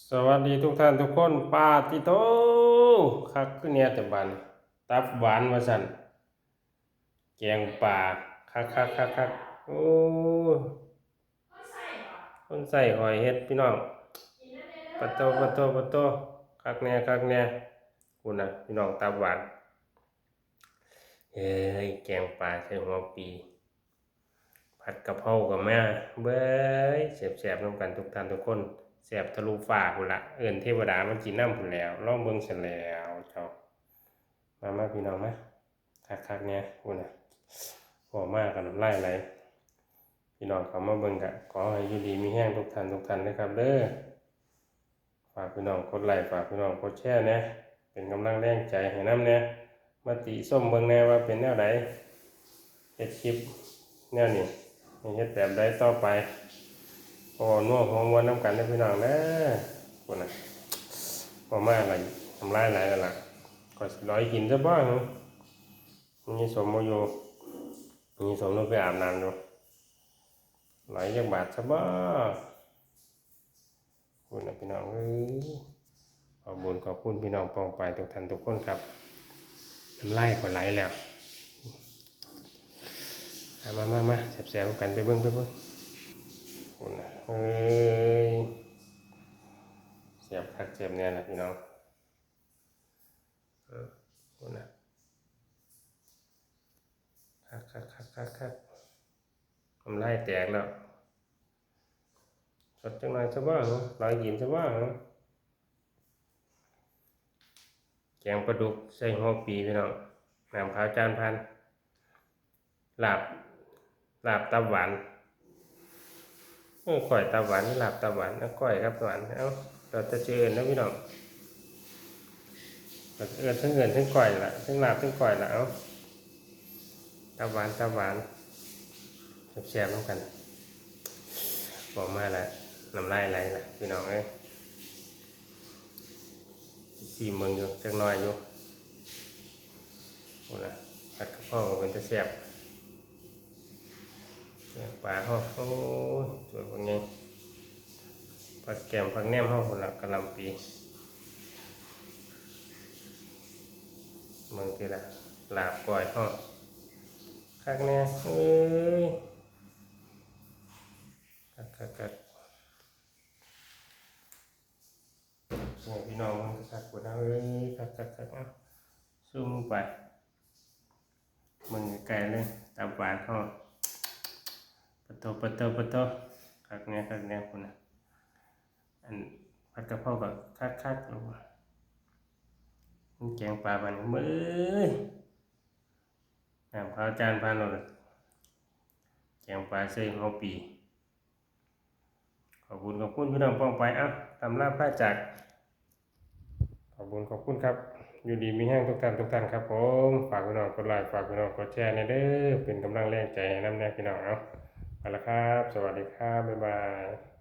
สวัสดีทุกท่านทุกคนปาติโตคักขึ้นเนี่ยแต่บันตับหวานมาสั่นแกงป่าคักคักคักคักโอ้คนใส่หอยเฮ็ดพี่น้องปะโตปะโตปะโตคักแน่คักแน่คุณน่ะพี่น้องตับหวานเฮ้ยแกงป่าใส่หัวปี ผัดกะเพรากับแม่เบ้ยแสบๆน้ำกันทุกท่านทุกคน แสบทะลุฟ้าพุ่นละเอินเทวดามากินน้ำพุ่นแล้วล่องเบิ่งเสร็จแล้วเจ้ามามาพี่น้องมาคักๆเนี่ยพุ่นนะหัวมากกันน้ำลายไหลพี่น้องเขามาเบิ่งกะขอให้ยูดีมีแห้งทุกท่านทุกท่านนะครับเด้อฝากพี่น้องกดไลค์ฝากพี่น้องกดแชร์นะเป็นกำลังแรงใจให้น้ำเนี่ยมาติส้มเบิ่งแน่ว่าเป็นแนวใดเฮ็ดคลิปแนวนี้ให้เฮ็ดแบบใดต่อไป อ้นัวหัวมวนน้ำกันนะพี่น้องนะคนน่ะพอมาอะไรทำลายหลายแล้วล่ะก็สิร้อยกินซะบ้างมีสมโมอยู่มีสมต้องไปอาบน้ำอยู่ไหลายจักบาทซะบ้างคุณนะพี่น้องเอ้ยขอบคุญขอบคุณพี่น้องปองไปทุกท่านทุกคนครับน้ำลายก็ไหลแล้วมามามามาแสบๆกันไปเบิ้งไปเบิ้ง คุณนะเฮ้ยเสียบคักเสียบเนี่ยนะพี่น้องเออคุณนะคักคักคักคักคักทำลายแตกแล้วสดจังหน่อยซะบ้างลอยกินซะบ้างแกงปลาดุกใส่หัวปีพี่น้องน้ำขาวจานพันหลาบหลาบตับหวาน เออก้อยตับหวานหลาบตับหวานเอาก้อยครับตับหวานเอ้าเราจะเจอเอินะพี่น้องเราจะเอินทั้งเอินทั้งก้อยละทั้งหลาบทั้งก้อยละเอ้าตับหวานตับหวานแซ่บๆน้ำกันบอกมาละน้ำลายไหลละพี่น้องเอ้ยสีเมืองอยู่จักหน้อยอยู่โอ้นะผัดกะเพราก็เป็นจะแซ่บ ปลาเขาโอ้ยสวยพวกนี้ผักแกมผักแนมเขาคนละกะลำปีมืองที่ละลาบก้อยเขาคักแน่เอ้ยคักคักคักเนี่ยพี่น้องมันก็คักกว่านะเอ้ยคักคักคักเอาซูมไปมึงไกลเลยตาหวาเขา โตปะโตปะโตคักแน่คักแน่คุณนะอันผัดกะเพรากับคักคักลงมามันแกงปลาบันมือน้ำข้าวจานพันเลยแกงปลาเส้นหัวปี ขอบคุณขอบคุณพี่น้องป้องไปอะตำลาผ้าจากขอบคุณขอบคุณครับ อยู่ดีมีแห้งทุกท่านทุกท่านครับผม ฝากพี่น้องกดไลค์ฝากพี่น้องกดแชร์ในเด้อเป็นกำลังแรงใจน้ำแน่พี่น้องเอา ไปแล้วครับ สวัสดีครับ บ๊ายบาย